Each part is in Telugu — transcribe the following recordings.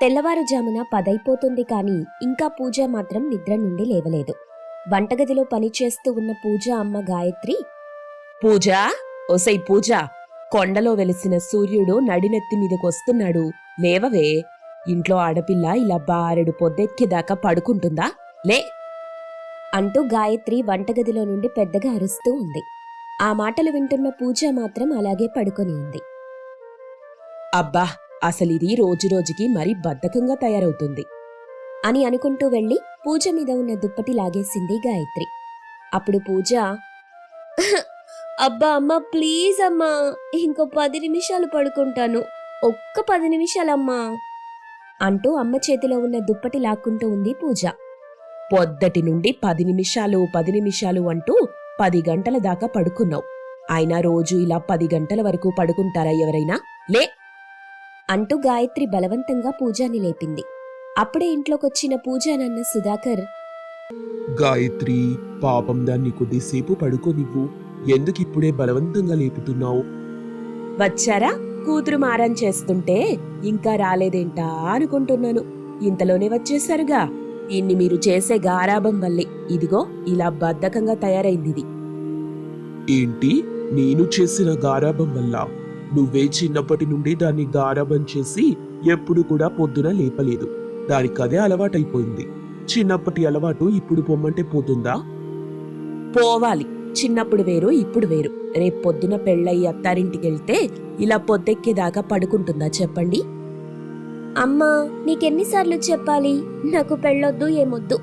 తెల్లవారుజామున పదైపోతుంది కాని ఇంకా పూజ మాత్రం నిద్ర నుండి లేవలేదు. వంటగదిలో పనిచేస్తూ ఉన్న పూజ అమ్మ గాయత్రి పూజ? ఒసై పూజ! కొండలో వెలిసిన సూర్యుడు నడినెత్తి మీదకొస్తున్నాడు. లేవవే! ఇంట్లో ఆడపిల్ల ఇలా బారెడు పొద్దెక్కేదాకా పడుకుంటుందా? లే! అంటూ గాయత్రి వంటగదిలో నుండి పెద్దగా అరుస్తూ ఉంది. ఆ మాటలు వింటున్న పూజ మాత్రం అలాగే పడుకొని ఉంది. అబ్బా! అసలిది రోజురోజుకి మరీ బద్ధకంగా తయారవుతుంది అని అనుకుంటూ వెళ్ళి పూజ మీద ఉన్న దుప్పటి లాగేసింది గాయత్రి. అప్పుడు పూజ అబ్బా అమ్మ ప్లీజ్ అమ్మా ఇంకో పది నిమిషాలు పడుకుంటాను ఒక్క పది నిమిషాలమ్మా అంటూ అమ్మ చేతిలో ఉన్న దుప్పటి లాక్కుంటూ ఉంది పూజ. పొద్దటి నుండి పది నిమిషాలు పది నిమిషాలు అంటూ పది గంటల దాకా పడుకున్నావు. అయినా రోజు ఇలా పది గంటల వరకు పడుకుంటారా ఎవరైనా? లే అంటూ గాయత్రి బలవంతంగా పూజాని లేపింది. అప్పుడే ఇంట్లోకొచ్చిన పూజానన్న సుధాకర్ గాయత్రి పాపం దాన్ని కొద్దిసేపు పడుకోనివ్వు. ఎందుకిప్పుడే బలవంతంగా లేపుతున్నావు? వచ్చారా? కూతురు మారం చేస్తుంటే ఇంకా రాలేదేంటా అనుకుంటున్నాను. ఇంతలోనే వచ్చేసారుగా ఇన్ని మీరు చేసే గారాబం వల్లే. ఇదిగో ఇలా బద్ధకంగా తయారైంది ఇది. ఏంటి? నేను చేసిన గారాబం వల్ల నువ్వే చిన్నప్పటి నుండి దాన్ని గారాబం చేసి ఎప్పుడు కూడా పొద్దున లేపలేదు. దానికదే అలవాటైపోయింది. చిన్నప్పటి అలవాటు ఇప్పుడు పొమ్మంటే పోతుందా? పోవాలి. చిన్నప్పుడు వేరు ఇప్పుడు వేరు. రేపు పొద్దున పెళ్ళయి అత్తారింటికెళ్తే ఇలా పొద్దెక్కేదాకా పడుకుంటుందా చెప్పండి? అమ్మా నీకెన్నిసార్లు చెప్పాలి? నాకు పెళ్ళొద్దు ఏమొద్దు.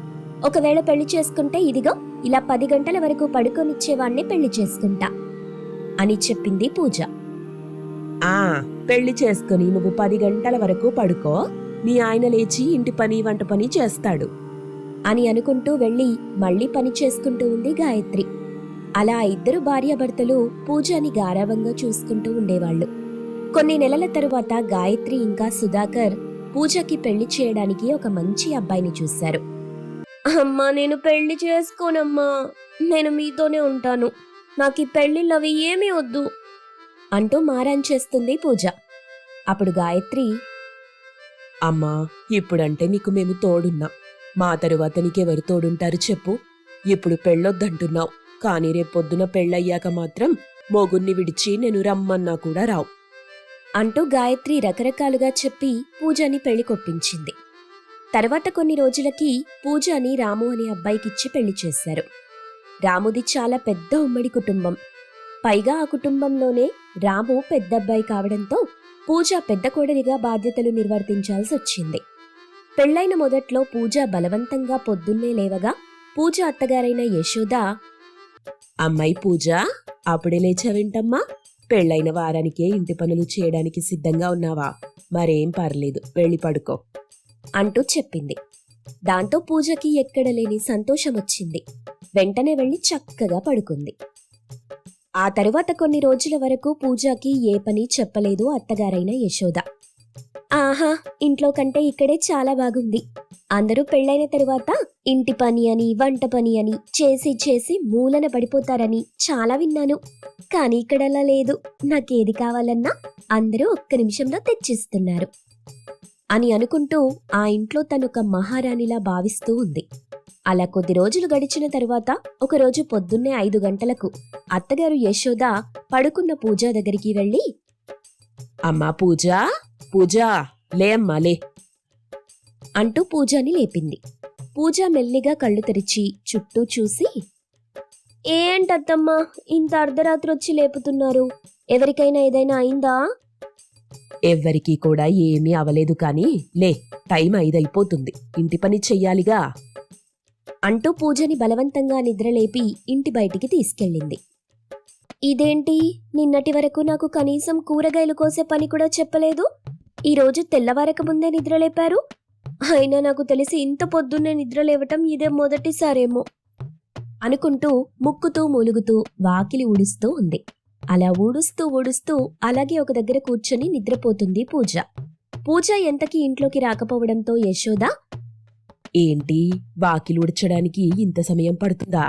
ఒకవేళ పెళ్ళి చేసుకుంటే ఇదిగో ఇలా పది గంటల వరకు పడుకొనిచ్చేవాణ్ణి పెళ్ళి చేసుకుంటా. అని చెప్పింది పూజ. ఆ. పెళ్ళి చేసుకుని నువ్వు పది గంటల వరకు పడుకో. నీ ఆయన లేచి ఇంటి పని వంట పని చేస్తాడు. అని అనుకుంటూ వెళ్ళి మళ్ళీ పని చేసుకుంటూ ఉంది గాయత్రి. అలా ఇద్దరు భార్యాభర్తలు పూజని గారాభంగా చూసుకుంటూ ఉండేవాళ్ళు. కొన్ని నెలల తరువాత గాయత్రి ఇంకా సుధాకర్ పూజకి పెళ్ళి చేయడానికి ఒక మంచి అబ్బాయిని చూశారు. అమ్మా నేను పెళ్ళి చేసుకోనమ్మా. నేను మీతోనే ఉంటాను. నాకు ఈ పెళ్ళిళ్ళవి ఏమీ వద్దు. అంటూ మారాన్ చేస్తుంది పూజ. అప్పుడు గాయత్రి అమ్మా ఇప్పుడంటే నీకు మేము తోడున్నాం. మా తరువాత నీకెవరు తోడుంటారు చెప్పు. ఇప్పుడు పెళ్ళొద్దంటున్నావు. కానీ రేపొద్దున పెళ్ళయ్యాక మాత్రం మోగుణ్ణి విడిచి నేను రమ్మన్నా కూడా రావు. అంటూ గాయత్రి రకరకాలుగా చెప్పి పూజని పెళ్ళి కొప్పించింది తర్వాత కొన్ని రోజులకి పూజని రాము అనే అబ్బాయికిచ్చి పెళ్ళి చేశారు. రాముది చాలా పెద్ద ఉమ్మడి కుటుంబం. పైగా ఆ కుటుంబంలోనే రాము పెద్దబ్బాయి కావడంతో పూజ పెద్ద కోడలిగా బాధ్యతలు నిర్వర్తించాల్సి వచ్చింది. పెళ్ళైన మొదట్లో పూజ బలవంతంగా పొద్దున్నే లేవగా పూజ అత్తగారైన యశోద అమ్మాయి పూజ అప్పుడే లేచావేంటమ్మా? పెళ్ళైన వారానికే ఇంటి పనులు చేయడానికి సిద్ధంగా ఉన్నావా? మరేం పర్లేదు వెళ్ళి పడుకో అంటూ చెప్పింది. దాంతో పూజకి ఎక్కడ లేని సంతోషం వచ్చింది వెంటనే వెళ్ళి చక్కగా పడుకుంది. ఆ తరువాత కొన్ని రోజుల వరకు పూజకి ఏ పని చెప్పలేదు అత్తగారైన యశోద. ఆహా ఇంట్లో కంటే ఇక్కడే చాలా బాగుంది. అందరూ పెళ్ళైన తరువాత ఇంటి పని అని వంట పని అని చేసి చేసి మూలన పడిపోతారని చాలా విన్నాను. కానీ ఇక్కడలా లేదు. నాకేది కావాలన్నా అందరూ ఒక్క నిమిషంలో తెచ్చిస్తున్నారు. అని అనుకుంటూ ఆ ఇంట్లో తనొక మహారాణిలా భావిస్తూ ఉంది. అలా కొద్ది రోజులు గడిచిన తరువాత ఒకరోజు పొద్దున్నే ఐదు గంటలకు అత్తగారు యశోద పడుకున్న పూజ దగ్గరికి వెళ్ళి అమ్మా పూజ పూజ లే అమ్మా లే అంటూ పూజని లేపింది. పూజ మెల్లిగా కళ్ళు తెరిచి చుట్టూ చూసి ఏంటత్తమ్మా ఇంత అర్ధరాత్రి వచ్చి లేపుతున్నారు? ఎవరికైనా ఏదైనా అయిందా? ఎవ్వరికీ కూడా ఏమీ అవలేదు కానీ లే టైం ఐదైపోతుంది. ఇంటి పని చెయ్యాలిగా. అంటూ పూజని బలవంతంగా నిద్రలేపి ఇంటి బయటికి తీసుకెళ్ళింది. ఇదేంటి? నిన్నటి వరకు నాకు కనీసం కూరగాయలు కోసే పని కూడా చెప్పలేదు. ఈరోజు తెల్లవారక ముందే నిద్రలేపారు. అయినా నాకు తెలిసి ఇంత పొద్దున్నే నిద్రలేవటం ఇదే మొదటిసారేమో అనుకుంటూ ముక్కుతూ మూలుగుతూ వాకిలి ఊడుస్తూ ఉంది. అలా ఊడుస్తూ ఊడుస్తూ అలాగే ఒక దగ్గర కూర్చొని నిద్రపోతుంది పూజ. పూజ ఎంతకీ ఇంట్లోకి రాకపోవడంతో యశోద ఏంటి? వాకిలు ఉడ్చడానికి ఇంత సమయం పడుతుందా?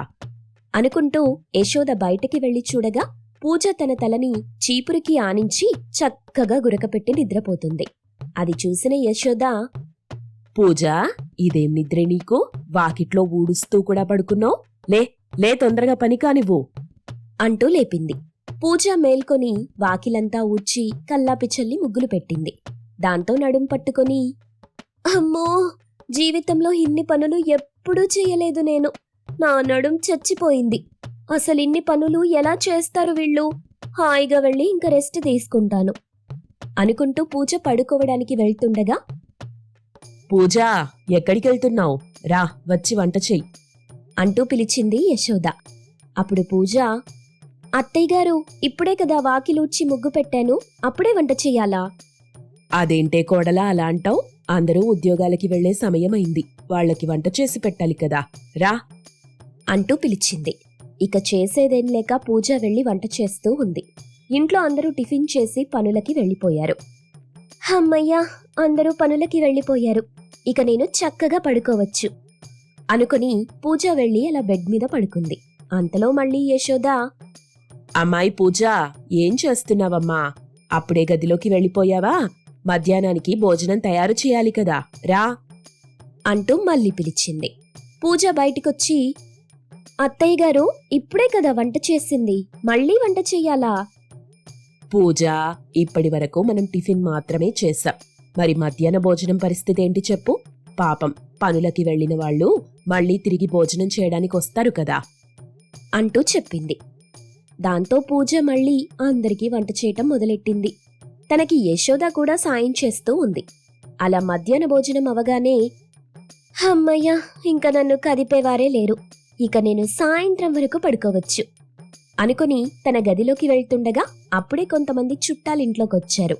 అనుకుంటూ యశోద బయటికి వెళ్ళి చూడగా పూజ తన తలని చీపురికి ఆనించి చక్కగా గురకపెట్టి నిద్రపోతుంది. అది చూసిన యశోద పూజ ఇదేం నిద్రే నీకు? వాకిట్లో ఊడుస్తూ కూడా పడుకున్నావు? లే లే తొందరగా పని కానివ్వు అంటూ లేపింది. పూజ మేల్కొని వాకిలంతా ఊడ్చి కల్లాపిచల్లి ముగ్గులు పెట్టింది. దాంతో నడుం పట్టుకొని అమ్మో జీవితంలో ఇన్ని పనులు ఎప్పుడూ చేయలేదు నేను. నా నడుం చచ్చిపోయింది. అసలు ఇన్ని పనులు ఎలా చేస్తారు వీళ్ళు? హాయిగా వెళ్ళి ఇంక రెస్ట్ తీసుకుంటాను. అనుకుంటూ పూజ పడుకోవడానికి వెళ్తుండగా పూజ ఎక్కడికి వెళ్తున్నావు? రా వచ్చి వంట చెయ్యి. అంటూ పిలిచింది యశోద. అప్పుడు పూజ అత్తయ్య గారు ఇప్పుడే కదా వాకిలూడ్చి ముగ్గు పెట్టాను అప్పుడే వంట చెయ్యాలా? అదేంటే కోడలా అలా అంటావు? అందరూ ఉద్యోగాలకి వెళ్ళే సమయం అయింది వాళ్ళకి వంట చేసి పెట్టాలి కదా. రా. అంటూ పిలిచింది. ఇక చేసేదేం లేక పూజ వెళ్ళి వంట చేస్తూ ఉంది. ఇంట్లో అందరూ టిఫిన్ చేసి పనులకి వెళ్ళిపోయారు. అమ్మయ్యా అందరూ పనులకి వెళ్ళిపోయారు. ఇక నేను చక్కగా పడుకోవచ్చు. అనుకుని పూజ వెళ్ళి అలా బెడ్ మీద పడుకుంది. అంతలో మళ్ళీ యశోద అమ్మాయి పూజ ఏం చేస్తున్నావమ్మా? అప్పుడే గదిలోకి వెళ్ళిపోయావా? మధ్యాహ్నానికి భోజనం తయారు చేయాలి కదా రా అంటూ మళ్ళీ పిలిచింది. పూజ బయటికొచ్చి అత్తయ్య గారు ఇప్పుడే కదా వంట చేసింది మళ్ళీ వంట చెయ్యాలా పూజ ఇప్పటి వరకు మనం టిఫిన్ మాత్రమే చేశాం. మరి మధ్యాహ్న భోజనం పరిస్థితి ఏంటి చెప్పు? పాపం పనులకి వెళ్ళిన వాళ్ళు మళ్ళీ తిరిగి భోజనం చేయడానికి వస్తారు కదా అంటూ చెప్పింది. దాంతో పూజ మళ్ళీ అందరికీ వంట చేయటం మొదలెట్టింది. తనకి యశోద కూడా సాయం చేస్తూ ఉంది. అలా మధ్యాహ్న భోజనం అవగానే అమ్మయ్య ఇంకా నన్ను కదిపేవారే లేరు. ఇక నేను సాయంత్రం వరకు పడుకోవచ్చు. అనుకుని తన గదిలోకి వెళ్తుండగా అప్పుడే కొంతమంది చుట్టాలింట్లోకొచ్చారు.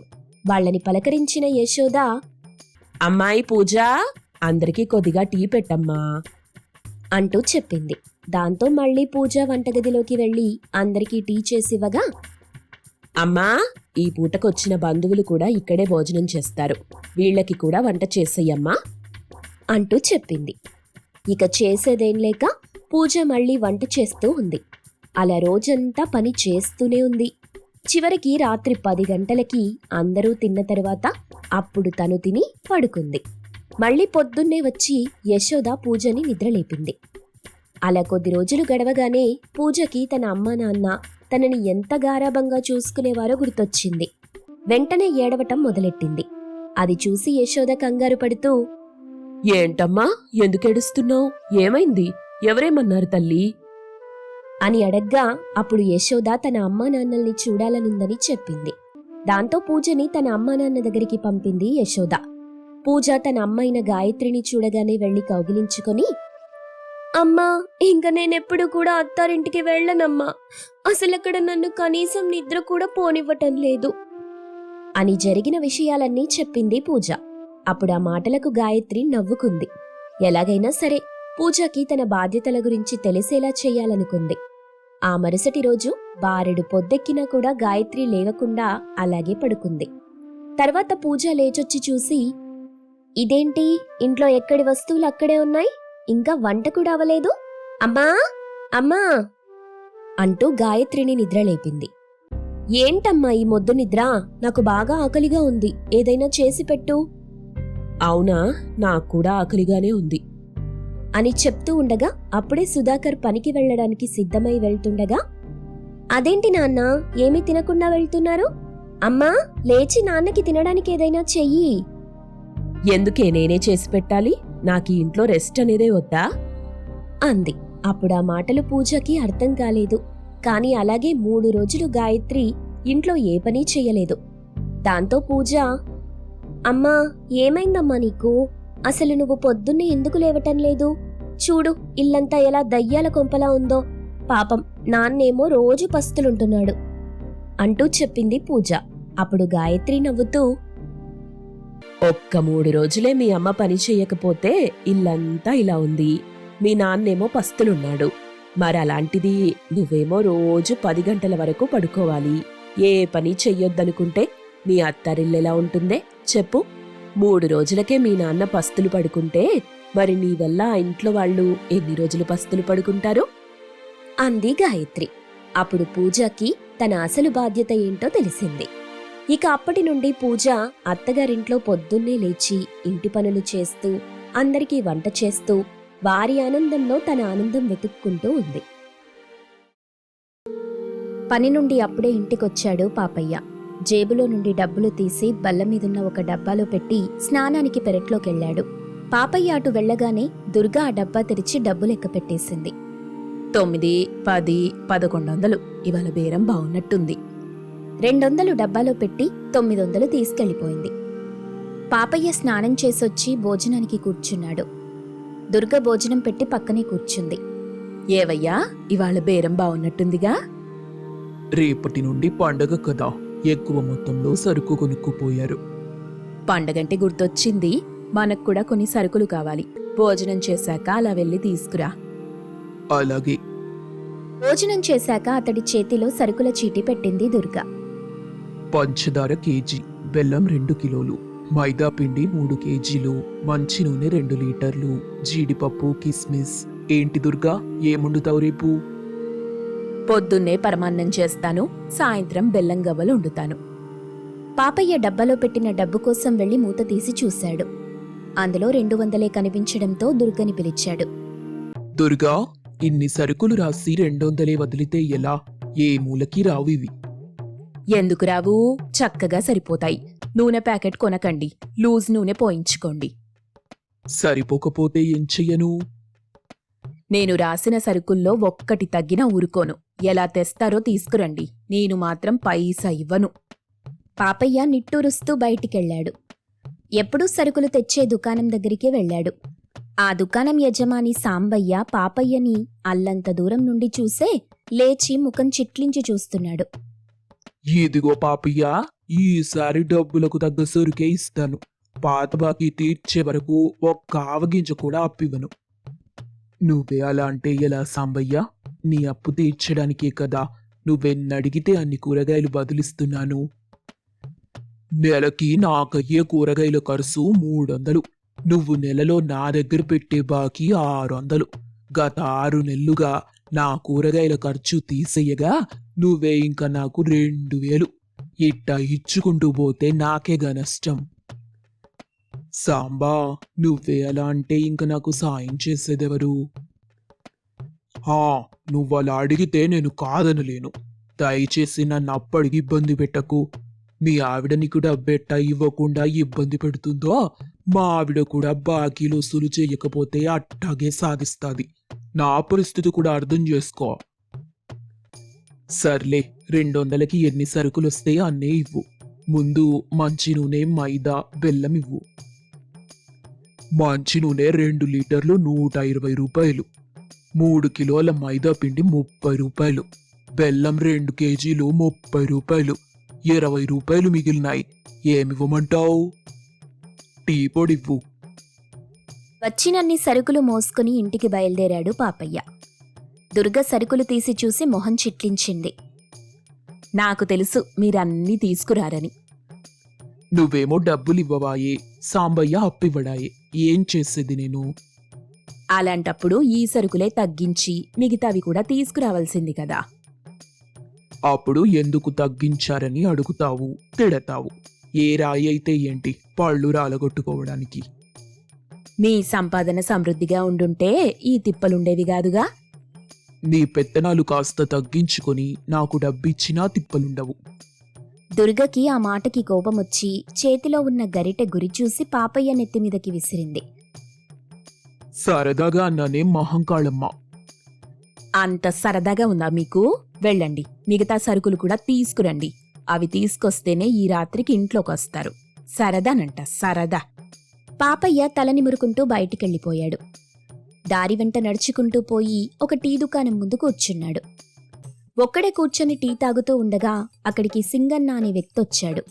వాళ్ళని పలకరించిన యశోద అమ్మాయి పూజ అందరికీ కొద్దిగా టీ పెట్టమ్మా అంటూ చెప్పింది. దాంతో మళ్ళీ పూజ వంటగదిలోకి వెళ్ళి అందరికీ టీ చేసివ్వగా అమ్మా ఈ పూటకొచ్చిన బంధువులు కూడా ఇక్కడే భోజనం చేస్తారు. వీళ్ళకి కూడా వంట చేసేయమ్మా అంటూ చెప్పింది. ఇక చేసేదేం లేక పూజ మళ్ళీ వంట చేస్తూ ఉంది. అలా రోజంతా పని చేస్తూనే ఉంది. చివరికి రాత్రి పది గంటలకి అందరూ తిన్న తర్వాత అప్పుడు తను తిని పడుకుంది. మళ్ళీ పొద్దున్నే వచ్చి యశోద పూజని నిద్రలేపింది. అలా కొద్ది రోజులు గడవగానే పూజకి తన అమ్మ నాన్న తనని ఎంత గారాభంగా చూసుకునేవారో గుర్తొచ్చింది. వెంటనే ఏడవటం మొదలెట్టింది. అది చూసి యశోద కంగారు పడుతూ ఏంటమ్మా? ఎందుకేడుస్తున్నావు ఏమైంది? ఎవరేమన్నారు తల్లి? అని అడగ్గా అప్పుడు యశోద తన అమ్మా నాన్నల్ని చూడాలనుందని చెప్పింది. దాంతో పూజని తన అమ్మా నాన్న దగ్గరికి పంపింది యశోద. పూజ తన అమ్మైన గాయత్రిని చూడగానే వెళ్ళి కౌగిలించుకొని అమ్మా ఇంక నేనెప్పుడు కూడా అత్తారింటికి వెళ్ళనమ్మా. అసలు అక్కడ నన్ను కనీసం నిద్ర కూడా పోనివ్వటం లేదు. అని జరిగిన విషయాలన్నీ చెప్పింది పూజ. అప్పుడు ఆ మాటలకు గాయత్రి నవ్వుకుంది. ఎలాగైనా సరే పూజకి తన బాధ్యతల గురించి తెలిసేలా చేయాలనుకుంది. ఆ మరుసటి రోజు బారెడు పొద్దెక్కినా కూడా గాయత్రి లేవకుండా అలాగే పడుకుంది. తర్వాత పూజ లేచొచ్చి చూసి ఇదేంటి? ఇంట్లో ఎక్కడి వస్తువులు అక్కడే ఉన్నాయి? ఇంకా వంట కూడా అవలేదు అమ్మా అమ్మా! అంటూ గాయత్రిని నిద్రలేపింది ఏంటమ్మా ఈ మొద్దు నిద్ర? నాకు బాగా ఆకలిగా ఉంది. ఏదైనా చేసి పెట్టు. అవునా? నాకు కూడా ఆకలిగానే ఉంది. అని చెప్తూ ఉండగా అప్పుడే సుధాకర్ పనికి వెళ్ళడానికి సిద్ధమై వెళ్తుండగా అదేంటి నాన్న? ఏమీ తినకుండా వెళ్తున్నారు? అమ్మా లేచి నాన్నకి తినడానికి ఏదైనా చెయ్యి. ఎందుకే నేనే చేసి పెట్టాలి? నాకు ఈ ఇంట్లో రెస్ట్ అనేదే వద్దా? అంది. అప్పుడు ఆ మాటలు పూజకి అర్థం కాలేదు. కాని అలాగే మూడు రోజులు గాయత్రి ఇంట్లో ఏ పని చేయలేదు. దాంతో పూజ అమ్మా ఏమైందమ్మా నీకు? అసలు నువ్వు పొద్దున్నే ఎందుకు లేవటం లేదు? చూడు ఇల్లంతా ఎలా దయ్యాల కొంపలా ఉందో. పాపం నాన్నేమో రోజు పస్తులుంటున్నాడు అంటూ చెప్పింది పూజ. అప్పుడు గాయత్రి నవ్వుతూ ఒక్క మూడు రోజులే మీ అమ్మ పని చేయకపోతే ఇల్లంతా ఇలా ఉంది. మీ నాన్నేమో పస్తులున్నాడు. మరి అలాంటిది నువ్వేమో రోజు పది గంటల వరకు పడుకోవాలి. ఏ పని చెయ్యొద్దనుకుంటే మీ అత్తారిల్లెలా ఉంటుందే? చెప్పు. మూడు రోజులకే మీ నాన్న పస్తులు పడుకుంటే మరి నీ వల్ల ఆ ఇంట్లో వాళ్ళు ఎన్ని రోజులు పస్తులు పడుకుంటారు? అంది గాయత్రి. అప్పుడు పూజకి తన అసలు బాధ్యత ఏంటో తెలిసింది. ఇక అప్పటి నుండి పూజ అత్తగారింట్లో పొద్దున్నే లేచి ఇంటి పనులు చేస్తూ అందరికీ వంట చేస్తూ వారి ఆనందంలో తన ఆనందం వెతుక్కుంటూ ఉంది. పని నుండి అప్పుడే ఇంటికొచ్చాడు పాపయ్య. జేబులో నుండి డబ్బులు తీసి బల్ల మీదున్న ఒక డబ్బాలో పెట్టి స్నానానికి పెరట్లోకెళ్ళాడు. పాపయ్య అటు వెళ్ళగానే దుర్గా ఆ డబ్బా తెరిచి డబ్బు లెక్క పెట్టేసింది తొమ్మిది పది పదకొండు వందలు ఇవాళ బేరం బాగున్నట్టుంది రెండొందలు డబ్బాలో పెట్టి తొమ్మిదొందలు తీసుకెళ్ళిపోయింది పాపయ్య స్నానం చేసొచ్చి భోజనానికి కూర్చున్నాడు. దుర్గ భోజనం పెట్టి పక్కనే కూర్చుంది. ఏవయ్యా ఇవాళ బేరం బాగున్నట్టుందిగా రేపటి నుండి పండగ కదా ఎక్కువ మొత్తంలో సరుకు కొనుక్కుపోయారు. పండగంటే గుర్తొచ్చింది మనకు కూడా కొన్ని సరుకులు కావాలి. భోజనం చేశాక అలా వెళ్ళి తీసుకురా. అలాగే. భోజనం చేశాక అతడి చేతిలో సరుకుల చీటీ పెట్టింది దుర్గ. పంచదార కేజీ బెల్లం రెండు కిలోలు మైదా పిండి మూడు కేజీలు మంచి నూనె రెండు లీటర్లు జీడిపప్పు కిస్మిస్. ఏంటి దుర్గా ఏముండుతావు రేపు? పొద్దున్నే పరమాన్నం చేస్తాను సాయంత్రం బెల్లం గవ్వలు వండుతాను. పాపయ్య డబ్బాలో పెట్టిన డబ్బు కోసం వెళ్ళి మూత తీసి చూశాడు. అందులో రెండు వందలే కనిపించడంతో దుర్గని పిలిచాడు. దుర్గా ఇన్ని సరుకులు రాసి రెండొందలే వదిలితే ఎలా? ఏ మూలకి రావు ఇవి. ఎందుకు రావు? చక్కగా సరిపోతాయి. నూనె ప్యాకెట్ కొనకండి. లూజ్ నూనె పోయించుకోండి. సరిపోకపోతే ఏం చెయ్యను? నేను రాసిన సరుకుల్లో ఒక్కటి తగ్గినా ఊరుకోను. ఎలా తెస్తారో తీసుకురండి. నేను మాత్రం పైసా ఇవ్వను. పాపయ్య నిట్టూరుస్తూ బయటికెళ్ళాడు. ఎప్పుడూ సరుకులు తెచ్చే దుకాణం దగ్గరికి వెళ్ళాడు. ఆ దుకాణం యజమాని సాంబయ్య పాపయ్యని అల్లంత దూరం నుండి చూసే లేచి ముఖం చిట్లించి చూస్తున్నాడు. ఇదిగో పాపయ్య ఈసారి డబ్బులకు తగ్గ సరుకే ఇస్తాను. పాత బాకీ తీర్చే వరకు ఒక్క ఆవగింజ కూడా అప్పివ్వను. నువ్వే అలా అంటే ఎలా సాంబయ్య? నీ అప్పు తీర్చడానికే కదా. నువ్వెన్నడిగితే అన్ని కూరగాయలు బదులిస్తున్నాను. నెలకి నాకయ్యే కూరగాయల ఖర్చు మూడొందలు. నువ్వు నెలలో నా దగ్గర పెట్టే బాకీ ఆరు వందలు గత ఆరు నెలలుగా నా కూరగాయల ఖర్చు తీసేయగా నువ్వే ఇంకా నాకు రెండు వేలు. ఇట్ట ఇచ్చుకుంటూ పోతే నాకేగా నష్టం. సాంబా నువ్వే అలా అంటే ఇంక నాకు సాయం చేసేదెవరు? ఆ అలా అడిగితే నేను కాదనలేను. దయచేసి నన్ను అప్పటికి ఇబ్బంది పెట్టకు. మీ ఆవిడ నీకు డబ్బెట్ట ఇవ్వకుండా ఇబ్బంది పెడుతుందో మా ఆవిడ కూడా బాకీలు వసూలు చేయకపోతే అట్టాగే సాధిస్తాది నా పరిస్థితి కూడా అర్థం చేసుకో. సర్లే రెండు వందలకి ఎన్ని సరుకులు వస్తాయో అన్నీ ఇవ్వు. ముందు మంచి నూనె మైదా బెల్లం ఇవ్వు. మంచి నూనె రెండు లీటర్లు నూట ఇరవై రూపాయలు. మూడు కిలోల మైదా పిండి ముప్పై రూపాయలు. బెల్లం రెండు కేజీలు ముప్పై రూపాయలు. ఇరవై రూపాయలు మిగిలినాయి. ఏమివ్వమంటావు టీ పొడివ్వు వచ్చినన్ని సరుకులు మోసుకుని ఇంటికి బయలుదేరాడు పాపయ్య. దుర్గ సరుకులు తీసి చూసి మొహం చిట్లించింది. నాకు తెలుసు మీరన్నీ తీసుకురారని. నువ్వేమో డబ్బులు ఇవ్వవాయే సాంబయ్య అప్పివ్వడాయే ఏం చేసేది నేను? అలాంటప్పుడు ఈ సరుకులే తగ్గించి మిగతావి కూడా తీసుకురావాల్సింది కదా. అప్పుడు ఎందుకు తగ్గించారని అడుగుతావు తిడతావు. ఏ రాయి అయితే ఏంటి పళ్ళు రాలగొట్టుకోవడానికి? మీ సంపాదన సమృద్ధిగా ఉండుంటే ఈ తిప్పలుండేవి కాదుగా? నీ పెత్తనాలు కాస్త తగ్గించుకొని నాకు డబ్బిచ్చినా తిప్పలుండవు. దుర్గకి ఆ మాటకి కోపమొచ్చి చేతిలో ఉన్న గరిటె గురి చూసి పాపయ్య నెత్తి మీదకి విసిరింది. సరదాగా అన్నానే మహంకాళమ్మ. అంత సరదాగా ఉందా మీకు? వెళ్ళండి. మిగతా సరుకులు కూడా తీసుకురండి. అవి తీసుకొస్తేనే ఈ రాత్రికి ఇంట్లోకి వస్తారు. సరదానంట సరదా. పాపయ్య తల నిమురుకుంటూ బయటికెళ్ళిపోయాడు. దారి వెంట నడుచుకుంటూ పోయి ఒక టీ దుకాణం ముందు కూర్చున్నాడు ఒక్కడే కూర్చొని టీ తాగుతూ ఉండగా అక్కడికి సింగన్న అనే వ్యక్తి వచ్చాడు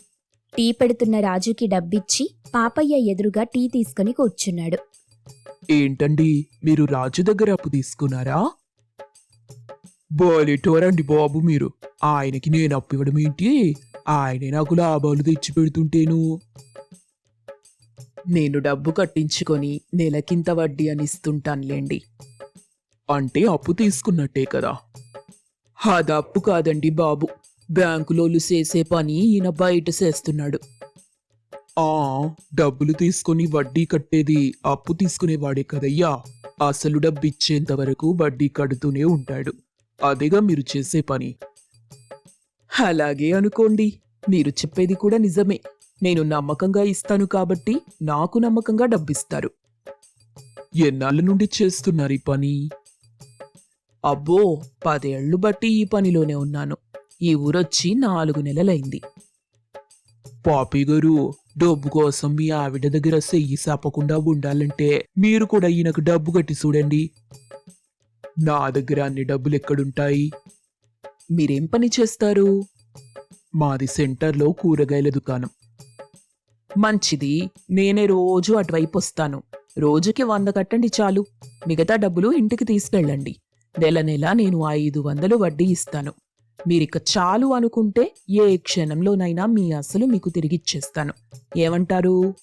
టీ పెడుతున్న రాజుకి డబ్బిచ్చి పాపయ్య ఎదురుగా టీ తీసుకుని కూర్చున్నాడు. ఏంటండి మీరు రాజు దగ్గర అప్పు తీసుకున్నారా? బోలెటోరండి బాబు మీరు. ఆయనకి నేను అప్పు ఇవ్వడం ఏంటి? ఆయనే నాకు లాభాలు తెచ్చి పెడుతుంటేను నేను డబ్బు కట్టించుకొని నెలకింత వడ్డీ అని ఇస్తుంటానులేండి. అంటే అప్పు తీసుకున్నట్టే కదా. అది అప్పు కాదండి బాబు. బ్యాంకులోళ్ళు చేసే పని ఈయన బయట చేస్తున్నాడు. ఆ డబ్బులు తీసుకొని వడ్డీ కట్టేది అప్పు తీసుకునేవాడే కదయ్యా. అసలు డబ్బు ఇచ్చేంత వరకు వడ్డీ కడుతూనే ఉంటాడు. అదేగా మీరు చేసే పని. అలాగే అనుకోండి. మీరు చెప్పేది కూడా నిజమే. నేను నమ్మకంగా ఇస్తాను కాబట్టి నాకు నమ్మకంగా డబ్బిస్తారు. ఎన్నాళ్ళ నుండి చేస్తున్నారు ఈ పని? అబ్బో పదేళ్ళు బట్టి ఈ పనిలోనే ఉన్నాను. ఈ ఊరొచ్చి నాలుగు నెలలైంది. పాపి గారు డబ్బు కోసం మీ ఆవిడ దగ్గర సెయ్యి సాపకుండా ఉండాలంటే మీరు కూడా ఈయనకు డబ్బు కట్టి చూడండి. నా దగ్గర అన్ని డబ్బులు ఎక్కడుంటాయి? మీరేం పని చేస్తారు? మాది సెంటర్లో కూరగాయల దుకాణం. మంచిది. నేనే రోజు అటువైపు వస్తాను. రోజుకి వంద కట్టండి చాలు. మిగతా డబ్బులు ఇంటికి తీసుకెళ్ళండి. నెల నెల నేను ఐదు వందలు వడ్డీ ఇస్తాను. మీరిక చాలు అనుకుంటే ఏ క్షణంలోనైనా మీ అసలు మీకు తిరిగిచ్చేస్తాను. ఏమంటారు?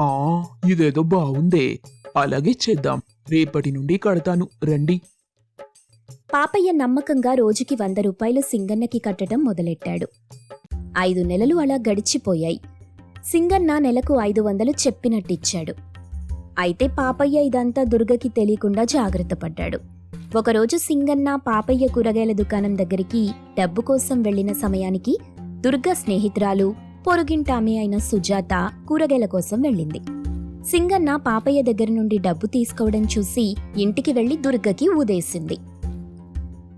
ఆ ఇదేదో బాగుందే అలాగే చేద్దాం. రేపటి నుండి కడతాను. రండి. పాపయ్య నమ్మకంగా రోజుకి వంద రూపాయలు సింగన్నకి కట్టడం మొదలెట్టాడు. ఐదు నెలలు అలా గడిచిపోయాయి. సింగన్న నెలకు ఐదు వందలు చెప్పినట్టిచ్చాడు. అయితే పాపయ్య ఇదంతా దుర్గకి తెలియకుండా జాగ్రత్త పడ్డాడు. ఒకరోజు సింగన్న పాపయ్య కూరగాయల దుకాణం దగ్గరికి డబ్బు కోసం వెళ్ళిన సమయానికి దుర్గ స్నేహితురాలు పొరుగింటామె అయిన సుజాత కూరగాయల కోసం వెళ్ళింది. సింగన్న పాపయ్య దగ్గర నుండి డబ్బు తీసుకోవడం చూసి ఇంటికి వెళ్ళి దుర్గకి ఊదేసింది.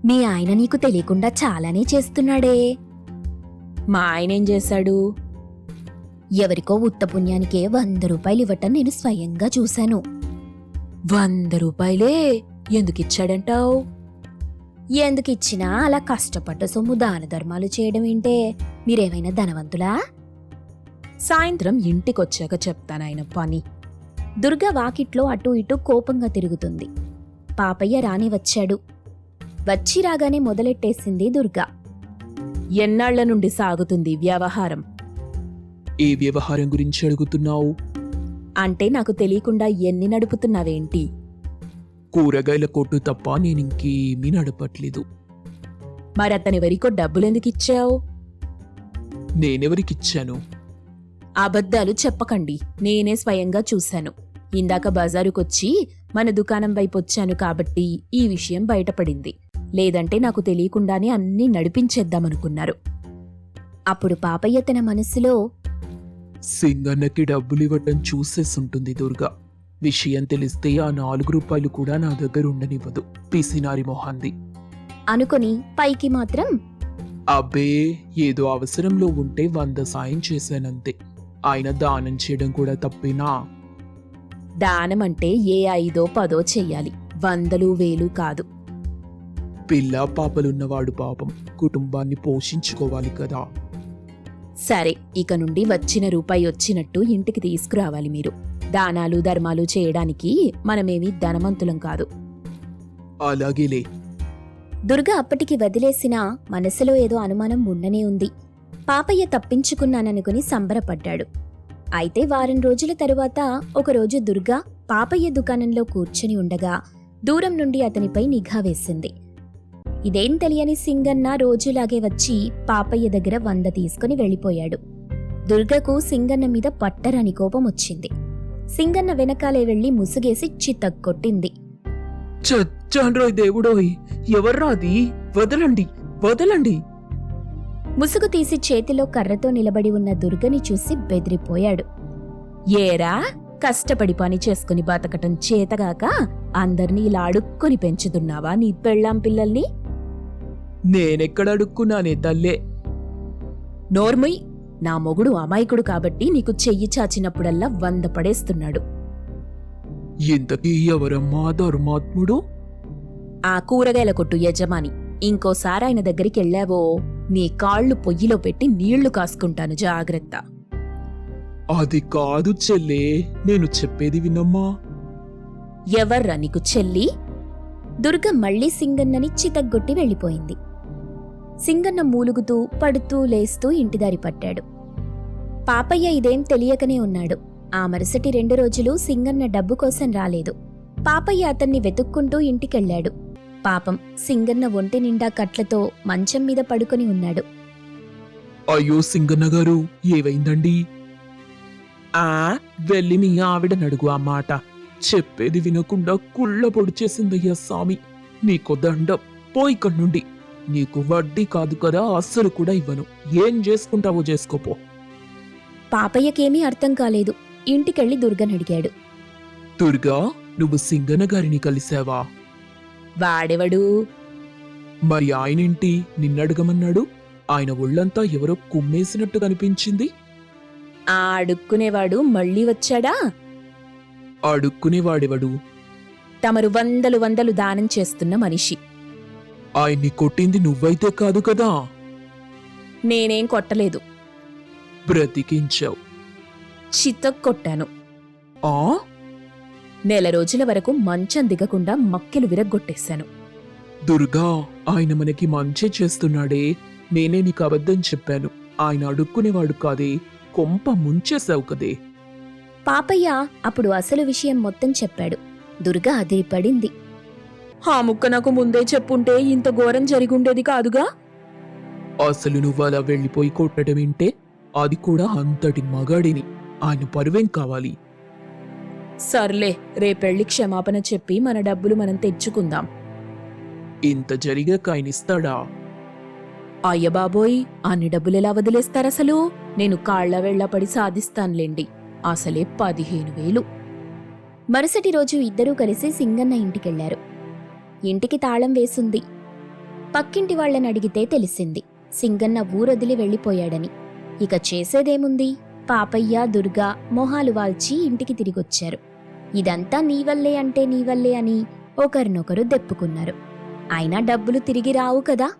మీ ఆయన నీకు తెలియకుండా చాలానే చేస్తున్నాడే. మా ఆయన ఏం చేశాడు? ఎవరికో ఉత్త పుణ్యానికే వంద రూపాయలు ఇవ్వటం నేను స్వయంగా చూశాను. వంద రూపాయలే ఎందుకు ఇచ్చాడంటావు? ఎందుకు ఇచ్చినా అలా కష్టపడ్డ సొమ్ము దాన ధర్మాలు చేయడం ఏంటే? మీరేమైనా ధనవంతులా? సాయంత్రం ఇంటికొచ్చాక చెప్తానాయన పని. దుర్గ వాకిట్లో అటూ ఇటూ కోపంగా తిరుగుతుంది. పాపయ్య రాని వచ్చాడు. వచ్చి రాగానే మొదలెట్టేసింది దుర్గ. ఎన్నాళ్ళ నుండి సాగుతుంది వ్యవహారం? ఏ వ్యవహారం గురించి అడుగుతున్నావు? అంటే నాకు తెలియకుండా ఎన్ని నడుపుతున్నావేంటి? కూరగాయల కొట్టు తప్ప నేను ఇంకేమీ నడపట్లేదు. మరి అతని వరికో డబ్బులెందుకు ఇచ్చావు నేనెవరికిచ్చాను? అబద్ధాలు చెప్పకండి. నేనే స్వయంగా చూశాను. ఇందాక బజారుకొచ్చి మన దుకాణం వైపు వచ్చాను కాబట్టి ఈ విషయం బయటపడింది. లేదంటే నాకు తెలియకుండానే అన్నీ నడిపించేద్దామనుకున్నారు. అప్పుడు పాపయ్య తన మనసులో సింగన్నకి డబ్బులు ఇవ్వటం చూసేసుంటుంది దుర్గా. విషయం తెలిస్తే ఆ నాలుగు రూపాయలు కూడా నా దగ్గర ఉండనివ్వదు పిసినారి మొహాంది. అనుకొని పైకి మాత్రం? అబ్బే ఏదో అవసరంలో ఉంటే వంద సాయం చేశానంతే. ఆయన దానం చేయడం కూడా తప్పేనా? దానం అంటే ఏ ఐదో పదో చెయ్యాలి వందలు వేలు కాదు. పిల్ల పాపలున్నవాడు పాపం కుటుంబాన్ని పోషించుకోవాలి కదా. సరే ఇక నుండి వచ్చిన రూపాయి వచ్చినట్టు ఇంటికి తీసుకురావాలి మీరు. దానాలు ధర్మాలు చేయడానికి మనమేమి ధనవంతులం కాదు. అలాగేలే. దుర్గ అప్పటికి వదిలేసినా మనసులో ఏదో అనుమానం ఉండనే ఉంది. పాపయ్య తప్పించుకున్నాననుకుని సంబరపడ్డాడు. అయితే వారం రోజుల తరువాత ఒకరోజు దుర్గ పాపయ్య దుకాణంలో కూర్చుని ఉండగా దూరం నుండి అతనిపై నిఘా వేసింది. ఇదేం తెలియని సింగన్న రోజులాగే వచ్చి పాపయ్య దగ్గర వంద తీసుకుని వెళ్ళిపోయాడు. దుర్గకు సింగన్న మీద పట్టరని కోపం వచ్చింది. సింగన్న వెనకాలే వెళ్ళి ముసుగేసి దేవుడోయ్ ఎవర్రాది వదలండి వదలండి. ముసుగు తీసి చేతిలో కర్రతో నిలబడి ఉన్న దుర్గని చూసి బెదిరిపోయాడు. ఏరా కష్టపడి పని చేసుకుని బతకటం చేతగాక అందర్నీ ఇలా అడుక్కొని పెంచుతున్నావా నీ పెళ్ళాం పిల్లల్ని? నేనెక్కడ అడుక్కున్నానే తల్లే. నోర్ముయ్ నా మొగుడు అమాయకుడు కాబట్టి నీకు చెయ్యి చాచినప్పుడల్లా వంద పడేస్తున్నాడు. ఇంతకీ ఎవరమ్మా ధర్మాత్ముడు? ఆ కూరగాయల కొట్టు యజమాని ఇంకోసారి ఆయన దగ్గరికి వెళ్ళావో నీ కాళ్ళు పొయ్యిలో పెట్టి నీళ్ళు కాసుకుంటాను జాగ్రత్త. అది కాదు చెల్లే నేను చెప్పేది వినమ్మా. ఎవర్రా నీకు చెల్లి? దుర్గ మళ్ళీ సింగన్నని చితగ్గొట్టి వెళ్ళిపోయింది. సింగన్న మూలుగుతూ పడుతూ లేస్తూ ఇంటిదారి పట్టాడు. పాపయ్య ఇదేం తెలియకనే ఉన్నాడు. ఆ మరుసటి రెండు రోజులు సింగన్న డబ్బు కోసం రాలేదు. పాపయ్య అతన్ని వెతుక్కుంటూ ఇంటికెళ్ళాడు. పాపం సింగన్న ఒంటి నిండా కట్లతో మంచం మీద పడుకొని ఉన్నాడు. అయ్యో సింగన్న గారు ఏవైందండి? ఆ వెళ్ళి మీ ఆవిడని అడుగు ఆ మాట. చెప్పేది వినకుండా కుళ్ళ పొడిచేసిందయ్యా స్వామి. నీకు దండం. పోయి కన్నుండి నీకు వడ్డీ కాదు కదా అస్సలు కూడా ఇవ్వను. ఏం చేసుకుంటావో చేసుకోపో. పాపయ్యకేమీ అర్థం కాలేదు. ఇంటికెళ్ళి దుర్గని అడిగాడు. దుర్గా నువ్వు సింగన్న గారిని కలిసావా? వాడెవడు? మరి ఆయనేంటి? నిన్నడగమన్నాడు? ఆయన ఒళ్ళంతా ఎవరో కుమ్మేసినట్టు కనిపించింది? ఆ అడుక్కునేవాడు మళ్ళీ వచ్చాడా? అడుక్కునేవాడెవడు తమరు వందలు వందలు దానం చేస్తున్న మనిషి. ఆయన్ని కొట్టింది నువ్వైతే కాదు కదా? నేనేం కొట్టలేదు. బ్రతికించావు. చితక్ కొట్టాను. ఆ? నెల రోజుల వరకు మంచం దిగకుండా మక్కెలు విరగ్గొట్టేశాను. దుర్గా ఆయన మనకి మంచి చేస్తున్నాడే. నేనే నీకు అబద్ధం చెప్పాను. ఆయన అడుక్కునేవాడు కాదే. కొంప ముంచేశావు కదే. పాపయ్య అప్పుడు అసలు విషయం మొత్తం చెప్పాడు. దుర్గ అదిరిపడింది. ఆ ముక్క నాకు ముందే చెప్పుంటే ఇంత ఘోరం జరిగుండేది కాదుగా? అసలు నువ్వు అలా వెళ్ళిపోయి కొట్టడం వింటే అది కూడా అంతటి మగాడిని. ఆయన పరువేం కావాలి? సర్లే రేపెళ్ళి క్షమాపణ చెప్పి మన డబ్బులు మనం తెచ్చుకుందాం. ఇంత జరిగాక ఆయన ఇస్తాడా? అయ్య బాబోయ్ అన్ని డబ్బులెలా వదిలేస్తారసలు? నేను కాళ్ళ వెళ్ళపడి సాధిస్తానులేండి. అసలే పదిహేను వేలు. మరుసటి రోజు ఇద్దరూ కలిసి సింగన్న ఇంటికెళ్ళారు. ఇంటికి తాళం వేసుంది. పక్కింటి వాళ్ళని అడిగితే తెలిసింది. సింగన్న ఊరొదిలి వెళ్ళిపోయాడని. ఇక చేసేదేముంది? పాపయ్య దుర్గా మొహాలు వాల్చి ఇంటికి తిరిగొచ్చారు. ఇదంతా నీవల్లే అంటే నీవల్లే అని ఒకరినొకరు దెప్పుకున్నారు. అయినా డబ్బులు తిరిగి రావు కదా?